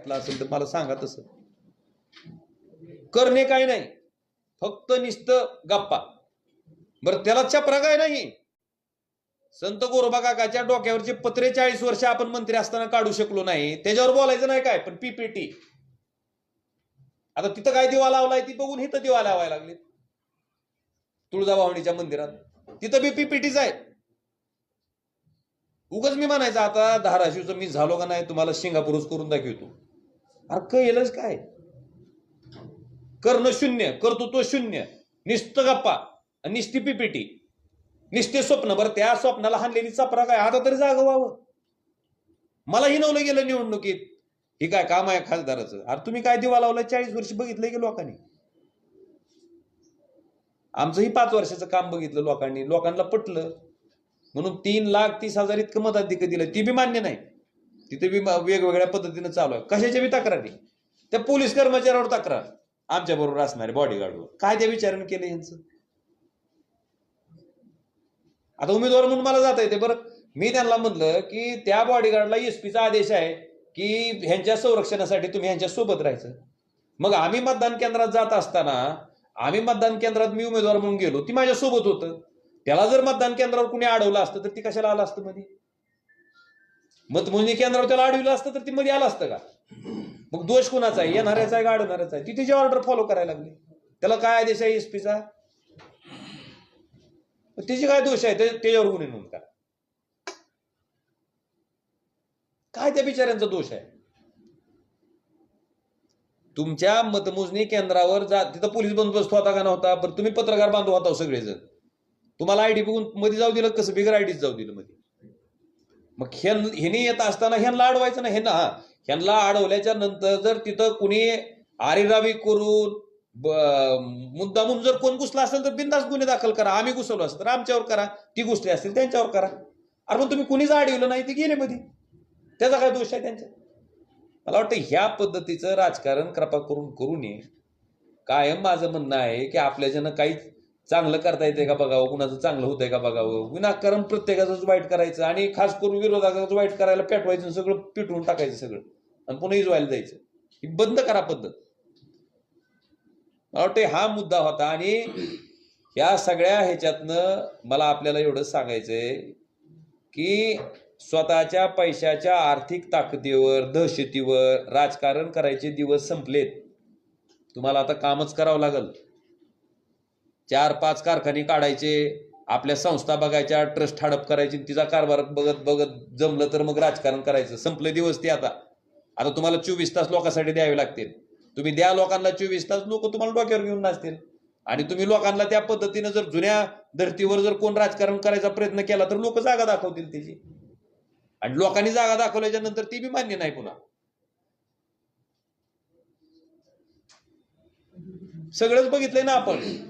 आपलं असेल तर मला सांगा तसं. करणे काय नाही. फक्त निस्त गप्पा. बरं त्याला चपरा काय नाही? संत गोरोबा काकाच्या डोक्यावरचे पत्रे चाळीस वर्ष आपण मंत्री असताना काढू शकलो नाही. त्याच्यावर बोलायचं नाही काय? पण पीपीटी आता तिथं काय दिवा लावलाय? ती बघून इथं दिवा लावायला लागले तुळजाभवानीच्या मंदिरात. तिथं बी पीपीटीच आहे उगच मी म्हणायचं आता धाराशिवचं मी झालो का नाही तुम्हाला सिंगापूरच करून दाखवतो. अरे केलंच काय? कर्ण शून्य कर्तृत्व शून्य निस्त गप्पा आणि निस्ती पीपीटी निस्ते स्वप्न. बरं त्या स्वप्नाला हानलेली चपरा काय आता तरी जागं व्हावं. मला हिनवलं गेलं निवडणुकीत. ही काय काम आहे खासदाराचं? अरे तुम्ही काय दिवा लावलं चाळीस वर्ष बघितलं की लोकांनी? आमचंही पाच वर्षाचं काम बघितलं लोकांनी. लोकांना पटलं. म्हणून तीन लाख तीस हजार इतकं मताधिक दिलं. ती बी मान्य नाही. तिथे बी वेगवेगळ्या पद्धतीनं चालू आहे. कशाच्या बी तक्रारी? त्या पोलीस कर्मचाऱ्यावर तक्रार. आमच्या बरोबर असणारे बॉडीगार्डवर काय त्या विचारण केलं यांचं? आता उमेदवार म्हणून मला जाता येते बरं. मी त्यांना म्हणलं की त्या बॉडीगार्डला एसपीचा आदेश आहे की ह्यांच्या संरक्षणासाठी तुम्ही ह्यांच्या सोबत राहायचं. मग आम्ही मतदान केंद्रात जात असताना आम्ही मतदान केंद्रात मी उमेदवार म्हणून गेलो ती माझ्या सोबत होतं. त्याला जर मतदान केंद्रावर कुणी अडवलं असतं तर ती कशाला आलं असतं मध्ये मतमोजणी केंद्रावर त्याला अडविलं असतं तर ती मध्ये आलं असतं का? मग दोष कोणाचा आहे? येणाऱ्याचा आहे का अडवणाऱ्याचा आहे? ती तिची ऑर्डर फॉलो करायला लागली. त्याला काय आदेश आहे एसपीचा तिचे काय दोष आहे ते- त्याच्यावर गुन्हे नोंद करा. काय त्या बिचाऱ्यांचा दोष आहे? तुमच्या मतमोजणी केंद्रावर जा तिथं पोलीस बंदोबस्त होता का नव्हता? पण तुम्ही पत्रकार बांधव होता हो सगळेजण. तुम्हाला आयडी बघून मध्ये जाऊ दिलं कसं? बिगर आयडीच जाऊ दिलं मध्ये. मग ह्या ह्याने येत असताना ह्यांना अडवायचं ना. ह्यांना ह्यांना अडवल्याच्या नंतर जर तिथं कुणी आरेरावी करून ब- मुद्दामून जर कोण घुसला असेल तर बिंदास गुन्हे दाखल करा. आम्ही घुसवलो असतं तर आमच्यावर करा. ती घुसली असतील त्यांच्यावर करा. अरे पण तुम्ही कुणीच अडवलं नाही ते गेले मध्ये त्याचा काय दोष आहे त्यांच्या मला वाटतं ह्या पद्धतीचं राजकारण कृपा करून करू नये. कायम माझं म्हणणं आहे की आपल्याच्यानं काहीच चांगलं करता येते का बघावं? कुणाचं चांगलं होतंय का बघावं? विनाकारण प्रत्येकाचंच वाईट करायचं आणि खास करून विरोधाचं वाईट करायला पेटवायचं सगळं पिटवून टाकायचं सगळं. आणि पुन्हा इजवायला जायचं ही बंद करा पद्धत. मला वाटते हा मुद्दा होता आणि या सगळ्या ह्याच्यातनं मला आपल्याला एवढंच सांगायचंय की स्वतःच्या पैशाच्या आर्थिक ताकदीवर दहशतीवर राजकारण करायचे दिवस संपलेत. तुम्हाला आता कामच करावं लागल. चार पाच कारखाने काढायचे आपल्या संस्था बघायच्या ट्रस्ट हडप करायची तिचा कारभार बघत बघत जमलं तर मग राजकारण करायचं. संपले दिवस ते आता. आता तुम्हाला चोवीस तास लोकांसाठी द्यावे लागतील. तुम्ही द्या लोकांना चोवीस तास लोक तुम्हाला डोक्यावर घेऊन नाचतील. आणि तुम्ही लोकांना त्या पद्धतीनं जर जुन्या धर्तीवर जर कोण राजकारण करायचा प्रयत्न केला तर लोक जागा दाखवतील त्याची. आणि लोकांनी जागा दाखवल्याच्या नंतर ती बी मान्य नाही पुन्हा. सगळंच बघितलंय ना आपण.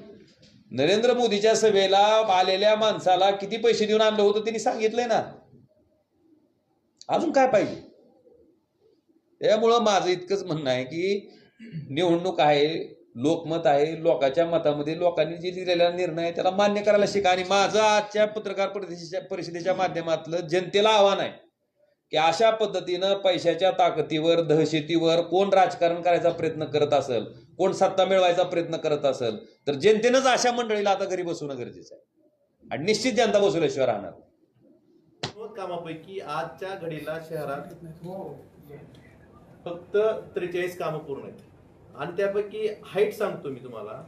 नरेंद्र मोदीच्या सभेला आलेल्या माणसाला किती पैसे देऊन आणलं होतं त्यांनी सांगितलंय ना. अजून काय पाहिजे? त्यामुळं माझं इतकंच म्हणणं आहे की निवडणूक आहे लोकमत आहे लोकांच्या मतामध्ये लोकांनी जे दिलेला निर्णय आहे त्याला मान्य करायला शिका. आणि माझं आजच्या पत्रकार परिषदेच्या परिषदेच्या माध्यमातलं जनतेला आव्हान आहे की अशा पद्धतीनं पैशाच्या ताकदीवर दहशतीवर कोण राजकारण करायचा प्रयत्न करत असेल कोण सत्ता मिळवायचा प्रयत्न करत असेल तर जनतेनंच अशा मंडळीला आता घरी बसवणं गरजेचं आहे. आणि निश्चित जनता बसवल्याशिवाय राहणार कामापैकी आजच्या घडीला शहरात फक्त त्रेचाळीस कामं पूर्ण आहेत. आणि त्यापैकी हाईट सांगतो मी तुम्हाला.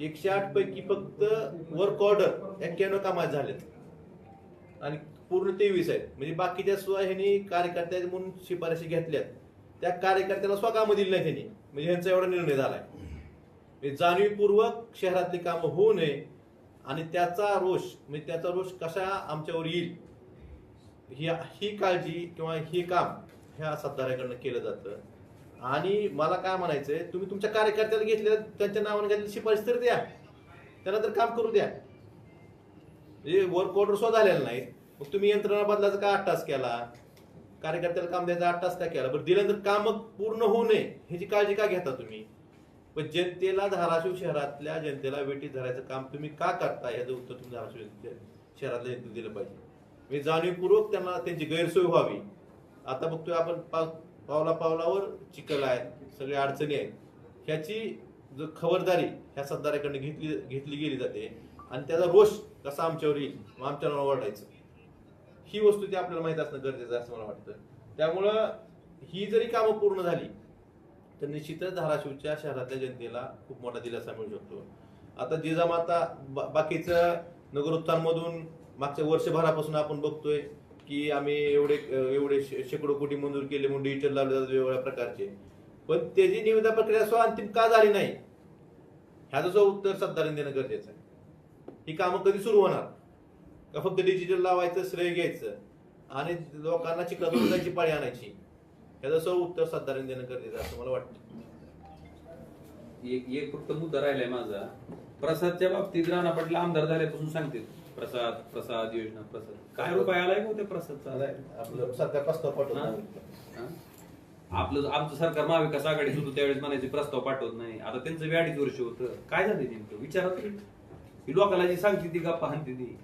एकशे आठ पैकी फक्त वर्क ऑर्डर एक्क्याण्णव कामात झालेत. आणि पूर्ण तेवीस आहेत. म्हणजे बाकीच्या सुद्धा ह्यांनी कार्यकर्त्या म्हणून शिफारशी घेतल्यात. त्या कार्यकर्त्याला स्वकामं दिली नाही त्यांनी. म्हणजे ह्यांचा एवढा निर्णय झालाय. म्हणजे जाणीवपूर्वक शहरातली कामं होऊ नये आणि त्याचा रोष म्हणजे त्याचा रोष कशा आमच्यावर येईल ही ही काळजी किंवा हे काम ह्या सत्ताऱ्याकडनं केलं जातं. आणि मला काय म्हणायचंय तुम्ही तुमच्या कार्यकर्त्याला घेतलेल्या त्यांच्या नावाने घेतलेली शिफारस तर द्या. त्याला तर काम करू द्या. म्हणजे वर्क ऑर्डर सुद्धा झालेला नाही. मग तुम्ही यंत्रणा बदलाचा का अट्टास केला? कार्यकर्त्याला काम द्यायचा आठ तास काय केला? बरं दिल्यानंतर काम पूर्ण होऊ नये ह्याची काळजी का घेता तुम्ही? पण जनतेला धाराशिव शहरातल्या जनतेला वेटीत धरायचं काम तुम्ही का करता याचं उत्तर तुम्ही धाराशिव शहरातल्या जनतेला दिलं पाहिजे. मी जाणीवपूर्वक त्यांना त्यांची गैरसोय व्हावी. आता बघतोय आपण पावला पावलावर चिखल आहे सगळ्या अडचणी आहेत. ह्याची जो खबरदारी ह्या सरदाराकडनं घेतली घेतली गेली जाते. आणि त्याचा रोष कसा आमच्यावर येईल मग आमच्या नावावर ओरडायचं. ही वस्तू ती आपल्याला माहीत असणं गरजेचं आहे असं मला वाटतं. त्यामुळं ही जरी कामं पूर्ण झाली तर निश्चितच धाराशिवच्या शहरातल्या जनतेला खूप मोठा दिलासा मिळू शकतो. आता जिजामाता बा- बाकीचं नगरोत्थानमधून मागच्या वर्षभरापासून आपण बघतोय की आम्ही एवढे एवढे शे- शेकडो कोटी मंजूर केले म्हणून डिजिटल लावले जातात वेगवेगळ्या प्रकारचे. पण त्याची निविदा प्रक्रिया स्व अंतिम का झाली नाही? ह्याचं जो उत्तर सरदारांनी देणं गरजेचं आहे. ही कामं कधी सुरू होणार? का फक्त डिजिटल लावायचं श्रेय घ्यायचं? आणि लोकांना चिखलात जायची पाळी आणायची. ह्याचं सर्व उत्तर सरदारांनी देणं गरजेचं असं मला वाटतं. एक एक फक्त मुद्दा राहिलाय माझा. प्रसादच्या बाबतीत राणा पाटील आमदार झाल्यापासून सांगते प्रसाद प्रसाद योजना प्रसाद. काय रुपये आलाय का त्या प्रसादचा? आपलं सरकार प्रस्ताव? पाठवतो? आपलं आमचं सरकार महाविकास आघाडीत होतं त्यावेळेस म्हणायचे प्रस्ताव पाठवत नाही. आता त्यांचं बी अडीच वर्ष होतं. काय झालं नेमकं? विचारा तरी ही लोकांना जी सांगते ती गप्पा हाणते ती?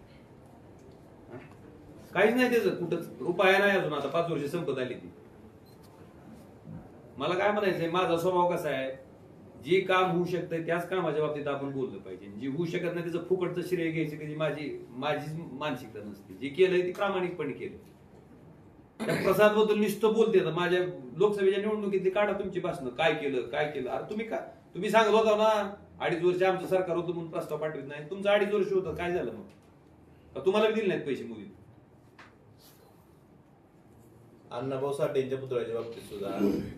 काहीच नाही त्याचं कुठंच. रुपया नाही अजून आता पाच वर्ष संपत आली ती. मला काय म्हणायचंय माझा स्वभाव कसा आहे? जे काम होऊ शकतं त्याच कामाच्या बाबतीत आपण बोललं पाहिजे. जे होऊ शकत नाही त्याचं फुकटचं श्रेय घ्यायचं कधी माझी माझीच मानसिकता नसते. जे केलंय ते प्रामाणिकपणे केलं. त्या प्रसादबद्दल नुसतं बोलते तर माझ्या लोकसभेच्या निवडणुकीतली काढा तुमची भाषणं काय केलं काय केलं? अरे तुम्ही का तुम्ही सांगत होता ना अडीच वर्ष आमचं सरकार होतं म्हणून प्रस्ताव पाठवित नाही. तुमचं अडीच वर्ष होतं. काय झालं मग? तुम्हाला दिले नाहीत पैसे मोदी अण्णाभाऊ साठेंच्या पुतळ्याच्या बाबतीत सुद्धा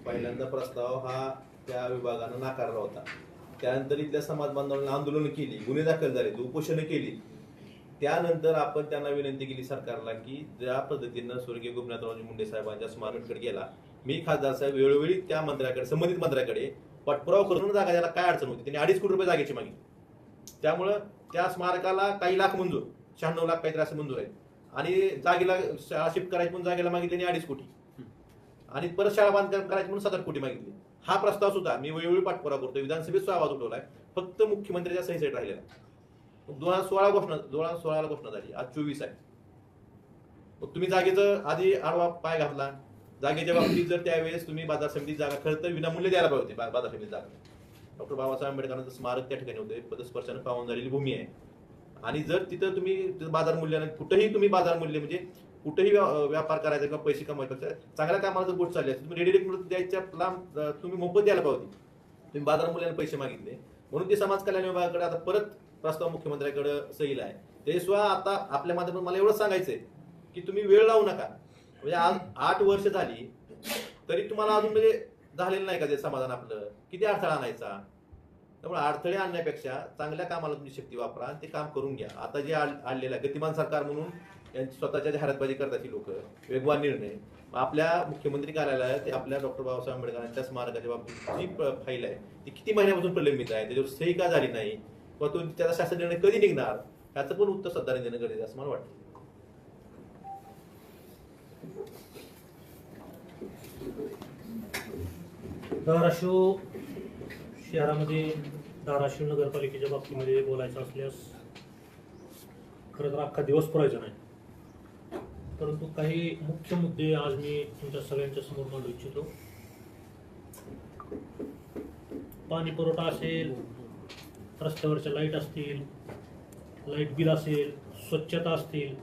पहिल्यांदा प्रस्ताव हा त्या विभागानं नाकारला होता. त्यानंतर इथल्या समाज बांधवांनी आंदोलन केली गुन्हे दाखल झाले उपोषण केली. त्यानंतर आपण त्यांना विनंती केली सरकारला की ज्या पद्धतीनं स्वर्गीय गोपीनाथरावजी मुंडे साहेबांच्या स्मारकाकडे गेला मी खासदार साहेब वेळोवेळी त्या मंत्र्याकडे संबंधित मंत्र्याकडे पाठपुरावा करून जागा ज्याला काय अडचण होती? त्यांनी अडीच कोटी रुपये जागेची मागितली. त्यामुळं त्या स्मारकाला काही लाख मंजूर शहाण्णव लाख काहीतरी असं मंजूर आहे. आणि जागेला शाळा शिफ्ट करायची म्हणून जागेला मागितली आणि अडीच कोटी. आणि परत शाळा बांधकाम करायची म्हणून सात आठ कोटी मागितली. हा प्रस्ताव सुद्धा मी वेळोवेळी पाठपुरा करतो विधानसभेत सुद्धा आवाज उठवलाय. फक्त मुख्यमंत्र्याच्या सहीसाठी राहिलेला दोन हजार सोळा घोषणा दोन हजार सोळाला घोषणा झाली. आज चोवीस आहे. मग तुम्ही जागेचं आधी आडवा पाय घातला. जागेच्या बाबतीत जर त्यावेळेस तुम्ही बाजार समितीत जागा खरं तर विनामूल्य द्यायला पाहिजे होती. बाजार समितीत जागा. डॉक्टर बाबासाहेब आंबेडकरांचं स्मारक त्या ठिकाणी होते. पदस्पर्शानं पावून झालेली भूमी आहे. आणि जर तिथं तुम्ही बाजार मूल्यानं कुठेही तुम्ही बाजार मूल्य म्हणजे कुठेही व्या- व्यापार करायचा किंवा पैसे कमवायचा चांगल्या कामाला जर गोष्ट चालली असेल तुम्ही रेडी रेट द्यायच्या लांब तुम्ही मोफत द्यायला पाहिजे तुम्ही बाजार मूल्याने पैसे मागितले. म्हणून ते समाज कल्याण विभागाकडे आता परत प्रस्ताव मुख्यमंत्र्याकडे सहीला आहे. ते सुद्धा आता आपल्या माध्यमातून मला एवढंच सांगायचंय की तुम्ही वेळ लावू नका. म्हणजे आज आठ वर्ष झाली तरी तुम्हाला अजून म्हणजे झालेलं नाही का ते समाधान आपलं? किती अडथळा आणायचा? त्यामुळे अडथळे आणण्यापेक्षा चांगल्या कामाला तुमची शक्ती वापरा आणि ते काम करून घ्या. आता जे आणलेलं आहे गतिमान सरकार म्हणून यांची स्वतःच्या जाहिरातबाजी करतात ही लोक वेगवान निर्णय. मग आपल्या मुख्यमंत्री कार्यालयात ते आपल्या डॉक्टर बाबासाहेब आंबेडकरांच्या स्मारकाच्या बाबतीत जी फाईल आहे ती किती महिन्यापासून प्रलंबित आहे त्याच्यावर सही का झाली नाही किंवा तो त्याचा शासन निर्णय कधी निघणार ह्याचं पण उत्तर सध्या देणं गरजेचं असं मला वाटतं. धाराशिव शहरामध्ये धाराशिव नगरपालिकेच्या बाबतीमध्ये बोलायचं असल्यास खरं तर अख्खा दिवस पुरायचा नाही. परंतु काही मुख्य मुद्दे आज मी तुमच्या सगळ्यांच्या समोर मांडू इच्छितो. पाणी पुरवठा असेल रस्त्यावरच्या लाइट असतील लाइट बिल असेल स्वच्छता असतील.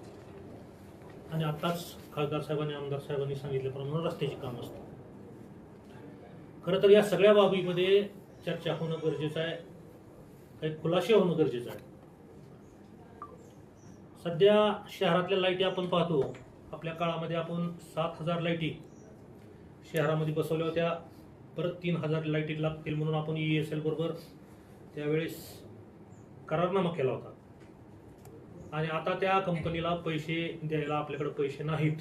आणि आताच खासदार साहेबांनी आमदार साहेबांनी सांगितल्याप्रमाणे रस्त्याची काम असतील. खरं तर या सगळ्या बाबीमध्ये चर्चा होणं गरजेचं आहे. काही खुलासे होणं गरजेचं आहे. सध्या शहरातल्या लाईटी आपण पाहतो. आपल्या काळामध्ये आपण सात हजार लाईटी शहरामध्ये बसवल्या होत्या. परत तीन हजार लाईटी लागतील म्हणून आपण ई एस एल बरोबर त्यावेळेस करारनामा केला होता. आणि आता त्या कंपनीला पैसे द्यायला आपल्याकडे पैसे नाहीत.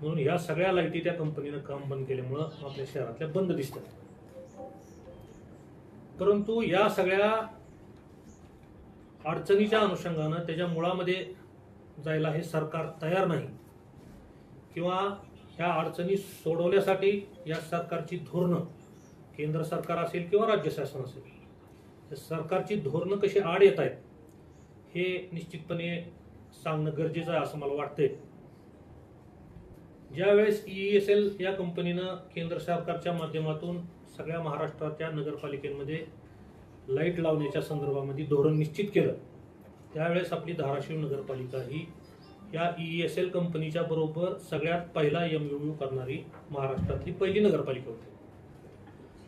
म्हणून ह्या सगळ्या लाईटी त्या कंपनीनं काम बंद केल्यामुळं आपल्या शहरातल्या बंद दिसतात. परंतु या सगळ्या अडचणीच्या अनुषंगानं त्याच्या मुळामध्ये जायला हे सरकार तयार नाही. किंवा ह्या अडचणी सोडवण्यासाठी या सरकारची धोरणं केंद्र सरकार असेल किंवा राज्य शासन असेल सरकारची धोरणं कशी आड येत आहेत हे निश्चितपणे सांगणं गरजेचं आहे असं मला वाटतंय. ज्यावेळेस ई एस एल या कंपनीनं केंद्र सरकारच्या माध्यमातून सगळ्या महाराष्ट्राच्या नगरपालिकेमध्ये लाइट लावण्याच्या संदर्भामध्ये धोरण निश्चित केलं. त्यावेळेस आपली धाराशिव नगरपालिका ही या ई एस एल कंपनीच्या बरोबर सगळ्यात पहिला एम यू यू करणारी महाराष्ट्रातली पहिली नगरपालिका होती.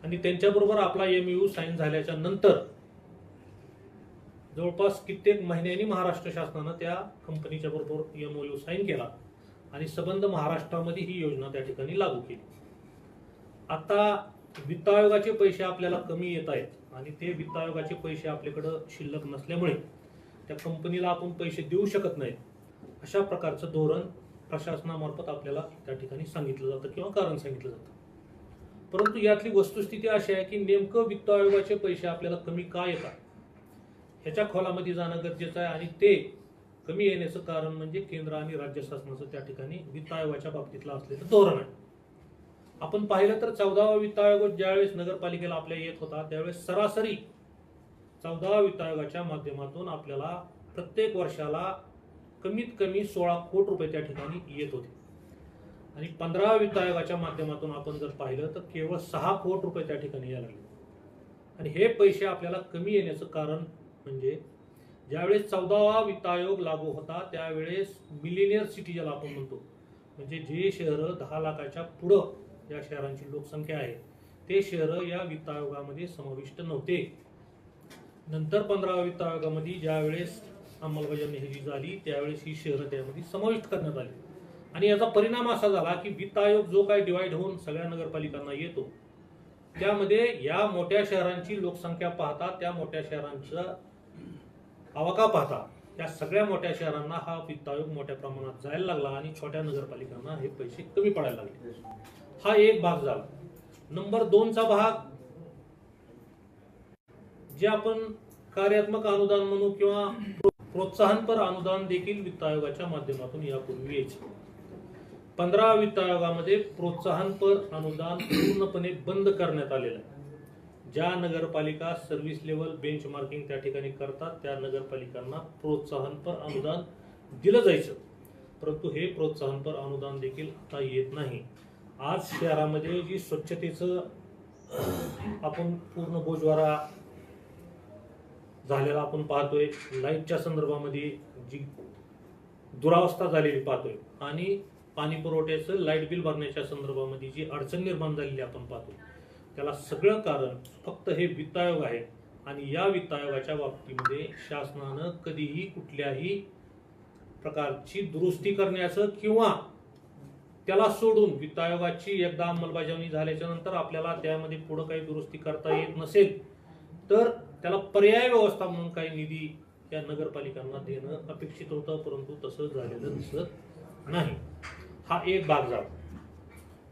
आणि त्यांच्याबरोबर आपला एम यू साईन झाल्याच्यानंतर जवळपास कित्येक महिन्यांनी महाराष्ट्र शासनानं त्या कंपनीच्या बरोबर एम ओ यू साईन केला आणि सबंध महाराष्ट्रामध्ये ही योजना त्या ठिकाणी लागू केली. आता वित्त आयोगाचे पैसे आपल्याला कमी येत आहेत आणि ते वित्त आयोगाचे पैसे आपल्याकडं शिल्लक नसल्यामुळे त्या कंपनीला आपण पैसे देऊ शकत नाहीत अशा प्रकारचं धोरण प्रशासनामार्फत आपल्याला त्या ठिकाणी सांगितलं जातं किंवा कारण सांगितलं जातं. परंतु यातली वस्तुस्थिती अशी आहे की नेमकं वित्त आयोगाचे पैसे आपल्याला कमी का येतात? ह्याच्या खोलामध्ये जाणं गरजेचं आहे आणि ते कमी येण्याचं कारण म्हणजे केंद्र आणि राज्य शासनाचं त्या ठिकाणी वित्त आयोगाच्या बाबतीतलं असलेलं धोरण आहे. आपण पाहिलं तर चौदावा वित्त आयोग ज्यावेळेस नगरपालिकेला आपल्या येत होता त्यावेळेस सरासरी चौदावा वित्त आयोगाच्या माध्यमातून आपल्याला प्रत्येक वर्षाला कमीत कमी सोळा कोटी रुपये त्या ठिकाणी येत होते. आणि पंधराव्या वित्त आयोगाच्या माध्यमातून आपण जर पाहिलं तर केवळ सहा कोटी रुपये त्या ठिकाणी यायला लागले. आणि हे पैसे आपल्याला कमी येण्याचं कारण म्हणजे ज्यावेळेस चौदावा वित्त आयोग लागू होता त्यावेळेस मिलिनियर सिटी ज्याला आपण म्हणतो. म्हणजे जे शहरं दहा लाखाच्या पुढं या शहरांची लोकसंख्या आहे. ते शहरं या वित्त आयोगामध्ये समाविष्ट नव्हते. नंतर पंधराव्या वित्त आयोगामध्ये ज्यावेळेस अंमलबजावणी ही झाली त्यावेळेस ही शहरं त्यामध्ये समाविष्ट करण्यात आली. आणि याचा परिणाम असा झाला की वित्त आयोग जो काही डिवाइड होऊन सगळ्या नगरपालिकांना येतो त्यामध्ये या मोठ्या शहरांची लोकसंख्या पाहता त्या मोठ्या शहरांचा आवाका पाहता त्या सगळ्या मोठ्या शहरांना हा वित्त आयोग मोठ्या प्रमाणात जायला लागला आणि छोट्या नगरपालिकांना हे पैसे कमी पडायला लागले. हा एक भाग झाला. नंबर दोनचा भाग जे आपण कार्यात्मक अनुदान म्हणू किंवा प्रोत्साहनपर अनुदान देखील वित्त आयोगाच्या माध्यमातून यापूर्वी यायचे. पंधरा वित्त आयोगामध्ये प्रोत्साहनपर अनुदान पूर्णपणे बंद करण्यात आलेलं आहे. ज्या नगरपालिका सर्व्हिस लेवल बेंच मार्किंग त्या ठिकाणी करतात त्या नगरपालिकांना प्रोत्साहनपर अनुदान दिलं जायचं. परंतु हे प्रोत्साहनपर अनुदान देखील आता येत नाही. आज शहरामध्ये जी स्वच्छतेचं आपण पूर्ण बोजवारा झालेला आपण पाहतोय लाईटच्या संदर्भामध्ये जी दुरावस्था झालेली पाहतोय आणि पाणी पुरवठ्याचं लाइट बिल भरण्याच्या संदर्भामध्ये जी अडचण निर्माण झालेली आपण पाहतो त्याला सगळं कारण फक्त हे वित्त आयोग आहे आणि या वित्त आयोगाच्या बाबतीमध्ये शासनानं कधीही कुठल्याही प्रकारची दुरुस्ती करण्याचं किंवा त्याला सोडून वित्त आयोगाची एकदा अंमलबजावणी झाल्याच्यानंतर आपल्याला त्यामध्ये पुढं काही दुरुस्ती करता येत नसेल तर त्याला पर्याय व्यवस्था म्हणून काही निधी या नगरपालिकांना देणं अपेक्षित होतं परंतु तसं झालेलं दिसत नाही. हा एक भाग झाला.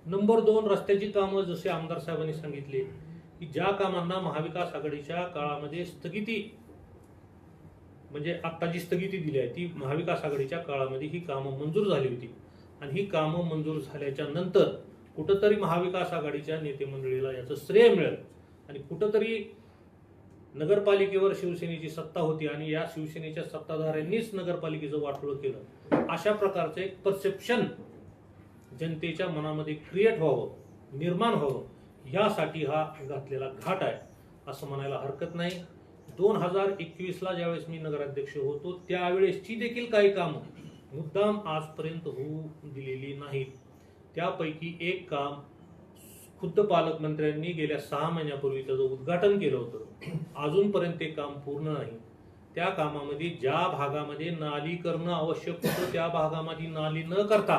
नंबर दोन रस्त्याची कामं जसे आमदार साहेबांनी सांगितले की ज्या कामांना महाविकास आघाडीच्या काळामध्ये स्थगिती म्हणजे आत्ता जी स्थगिती दिली आहे ती महाविकास आघाडीच्या काळामध्ये ही कामं मंजूर झाली होती. आणि ही कामं मंजूर झाल्याच्यानंतर कुठंतरी महाविकास आघाडीच्या नेते मंडळीला याचं श्रेय मिळेल. आणि कुठंतरी नगरपालिकेवर शिवसेनेची सत्ता होती आणि या शिवसेनेच्या सत्ताधाऱ्यांनीच नगरपालिकेचं वाटोळं केलं. अशा प्रकारचं एक परसेप्शन जनतेच्या मनामध्ये क्रिएट व्हावं निर्माण व्हावं यासाठी हा घातलेला घाट आहे असं म्हणायला हरकत नाही. दोन हजार एकवीसला ज्यावेळेस मी नगराध्यक्ष होतो त्यावेळेसची देखील काही कामं मुद्दाम आजपर्यंत होऊ दिलेली नाहीत त्यापैकी एक काम खुद्द पालकमंत्र्यांनी गेल्या सहा महिन्यापूर्वी त्याचं उद्घाटन केलं होतं. अजूनपर्यंत ते काम पूर्ण नाही. त्या कामामध्ये ज्या भागामध्ये नाली करणं आवश्यक होतं त्या भागामध्ये नाली न करता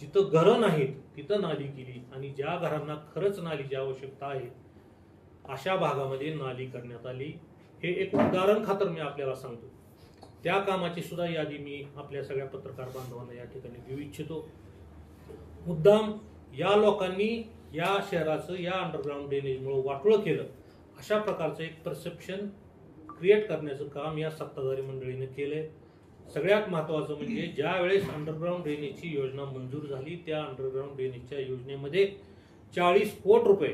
जिथं घरं नाहीत तिथं नाली केली आणि ज्या घरांना खरंच नालीची आवश्यकता आहे अशा भागामध्ये नाली करण्यात आली. हे एक उदाहरण खातर मी आपल्याला सांगतो. त्या कामाची सुद्धा यादी मी आपल्या सगळ्या पत्रकार बांधवांना या ठिकाणी देऊ इच्छितो. मुद्दाम या लोकांनी या शहराचं या अंडरग्राऊंड ड्रेनेजमुळे वाटोळं केलं अशा प्रकारचं एक परसेप्शन क्रिएट करण्याचं काम या सत्ताधारी मंडळीने केलंय. सगळ्यात महत्त्वाचं म्हणजे ज्या वेळेस अंडरग्राऊंड ड्रेनेजची योजना मंजूर झाली त्या अंडरग्राऊंड ड्रेनेजच्या योजनेमध्ये चाळीस कोट रुपये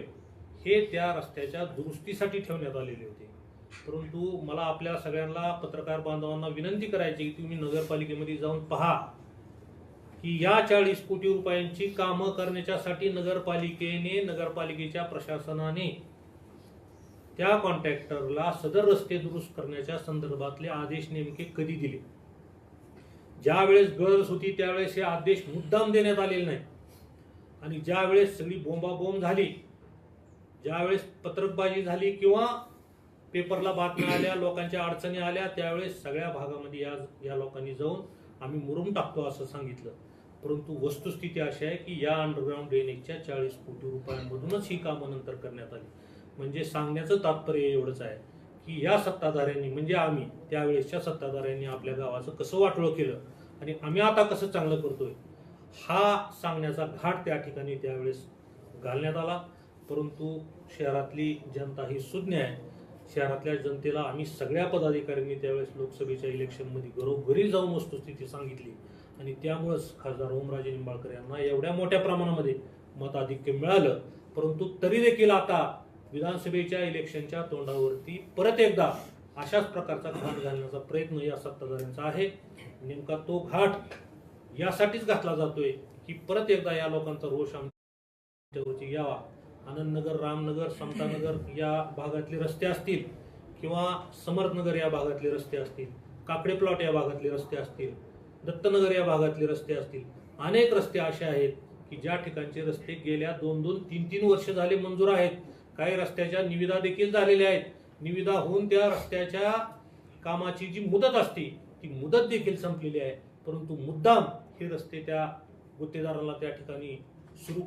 हे त्या रस्त्याच्या दुरुस्तीसाठी ठेवण्यात आलेले होते. परंतु मला आपल्या सगळ्यांना पत्रकार बांधवांना विनंती करायची की तुम्ही नगरपालिकेमध्ये जाऊन पहा की या चाळीस कोटी रुपयांची कामं करण्याच्यासाठी नगरपालिकेने नगरपालिकेच्या प्रशासनाने त्या कॉन्ट्रॅक्टरला सदर रस्ते दुरुस्त करण्याच्या संदर्भातले आदेश नेमके कधी दिले? ज्या वेळेस गरज होती त्यावेळेस हे आदेश मुद्दाम देण्यात आलेले नाही. आणि ज्या वेळेस सगळी बोंबाबोंब झाली ज्यावेळेस पत्रकबाजी झाली किंवा पेपरला बातम्या आल्या लोकांच्या अडचणी आल्या त्यावेळेस सगळ्या भागामध्ये या या लोकांनी जाऊन आम्ही मुरुम टाकतो असं सांगितलं. परंतु वस्तुस्थिती अशी आहे की या अंडरग्राऊंड ड्रेनेजच्या चाळीस कोटी रुपयांमधूनच ही कामं नंतर करण्यात आली. म्हणजे सांगण्याचं तात्पर्य एवढंच आहे की या सत्ताधाऱ्यांनी म्हणजे आम्ही त्यावेळेसच्या सत्ताधाऱ्यांनी आपल्या गावाचं कसं वाटोळं केलं आणि आम्ही आता कसं चांगलं करतोय हा सांगण्याचा घाट त्या ठिकाणी त्यावेळेस घालण्यात आला. परंतु शहरातली जनता ही सुज्ञ आहे. शहरातल्या जनतेला आम्ही सगळ्या पदाधिकाऱ्यांनी त्यावेळेस लोकसभेच्या इलेक्शनमध्ये घरोघरी जाऊन वस्तुस्थिती सांगितली. आणि त्यामुळंच खासदार ओमराजे निंबाळकर यांना एवढ्या मोठ्या प्रमाणामध्ये मताधिक्य मिळालं. परंतु तरी देखील आता विधानसभेच्या इलेक्शनच्या तोंडावरती परत एकदा अशाच प्रकारचा घाट घालण्याचा प्रयत्न या सत्ताधाऱ्यांचा आहे. नेमका तो घाट यासाठीच घातला जातोय की परत एकदा या लोकांचा रोष आमच्यावरती यावा. आनंदनगर रामनगर समतानगर या भागातले रस्ते असतील किंवा समर्थनगर या भागातले रस्ते असतील काकडे प्लॉट या भागातले रस्ते असतील दत्तनगर या भागातले रस्ते असतील अनेक रस्ते असे आहेत की ज्या ठिकाणचे रस्ते गेल्या दोन दोन तीन तीन वर्ष झाले मंजूर आहेत. काही रस्त्याच्या निविदा देखील झालेल्या आहेत. निविदा होऊन त्या रस्त्याच्या कामाची जी मुदत असते ती मुदत देखील संपलेली आहे. परंतु मुद्दाम हे रस्ते त्या गुत्तेदाराला त्या ठिकाणी सुरू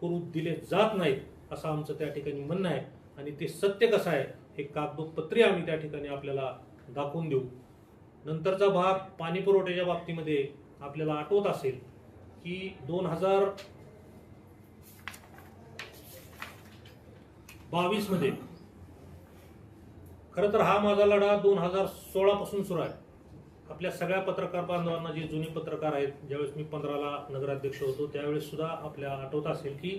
करू दिले जात नाहीत. असं आमचं त्या ठिकाणी म्हणणं आहे. आणि ते सत्य कसं आहे हे कागदोपत्री आम्ही त्या ठिकाणी आपल्याला दाखवून देऊ. नंतरचा भाग पाणी पुरवठ्याच्या बाबतीमध्ये आपल्याला आठवत असेल की दोन हजार बावीसमध्ये खरं तर हा माझा लढा दोन हजार सोळा पासून सुरू आहे. आपल्या सगळ्या पत्रकार बांधवांना जे जुने पत्रकार आहेत ज्यावेळेस मी पंधराला नगराध्यक्ष होतो त्यावेळेस सुद्धा आपल्या आठवत असेल की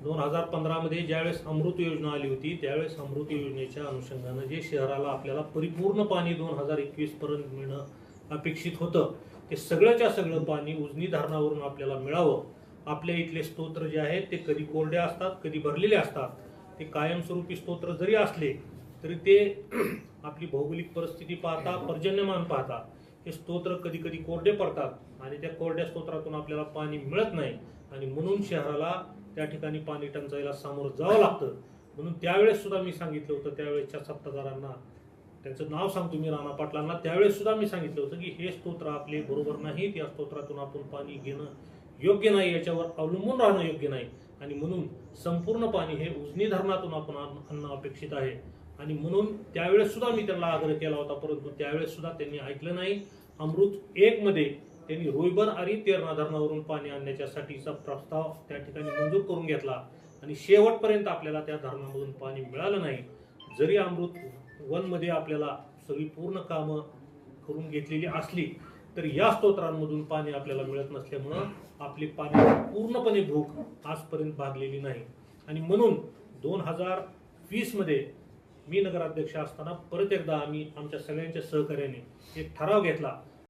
दोन हजार पंधरामध्ये ज्यावेळेस अमृत योजना आली होती त्यावेळेस अमृत योजनेच्या अनुषंगानं जे शहराला आपल्याला परिपूर्ण पाणी दोन हजार एकवीस पर्यंत मिळणं अपेक्षित होतं ते सगळंच्या सगळं पाणी उजनी धरणावरून आपल्याला मिळावं. आपल्या इथले स्तोत्र जे आहेत ते कधी कोरडे असतात कधी भरलेले असतात. ते कायमस्वरूपी स्तोत्र जरी असले तरी ते आपली भौगोलिक परिस्थिती पाहता पर्जन्यमान पाहता हे स्तोत्र कधी कधी कोरडे पडतात आणि त्या कोरड्या स्तोत्रातून आपल्याला पाणी मिळत नाही. आणि म्हणून शहराला त्या ठिकाणी पाणी टंचाईला सामोरं जावं लागतं. म्हणून त्यावेळेस सुद्धा मी सांगितलं होतं त्यावेळेसच्या सत्ताधारांना त्यांचं नाव सांगतो मी राणा पाटलांना. त्यावेळेस सुद्धा मी सांगितलं होतं की हे स्तोत्र आपले बरोबर नाहीत या स्तोत्रातून आपण पाणी घेणं योग्य नाही. याच्यावर अवलंबून राहणं योग्य नाही. आणि म्हणून संपूर्ण पाणी हे उजनी धरणातून आपण अन्न आणणं अपेक्षित आहे. आणि म्हणून त्यावेळेस सुद्धा मी त्यांना आग्रह केला होता परंतु त्यावेळेस सुद्धा त्यांनी ऐकलं नाही. अमृत एक मध्ये त्यांनी रोयबर आणि तेरणा धरणावरून पाणी आणण्याच्यासाठीचा प्रस्ताव त्या ठिकाणी मंजूर करून घेतला. आणि शेवटपर्यंत आपल्याला त्या धरणामधून पाणी मिळालं नाही. जरी अमृत वनमध्ये आपल्याला सगळी पूर्ण कामं करून घेतलेली असली तर या स्तोत्रांमधून पाणी आपल्याला मिळत नसल्यामुळं आपली पाण्याची पूर्णपणे भूक आजपर्यंत भागलेली नाही. आणि म्हणून दोन हजार वीसमध्ये मी नगराध्यक्ष असताना परत एकदा आम्ही आमच्या सगळ्यांच्या सहकार्याने एक ठराव घेतला.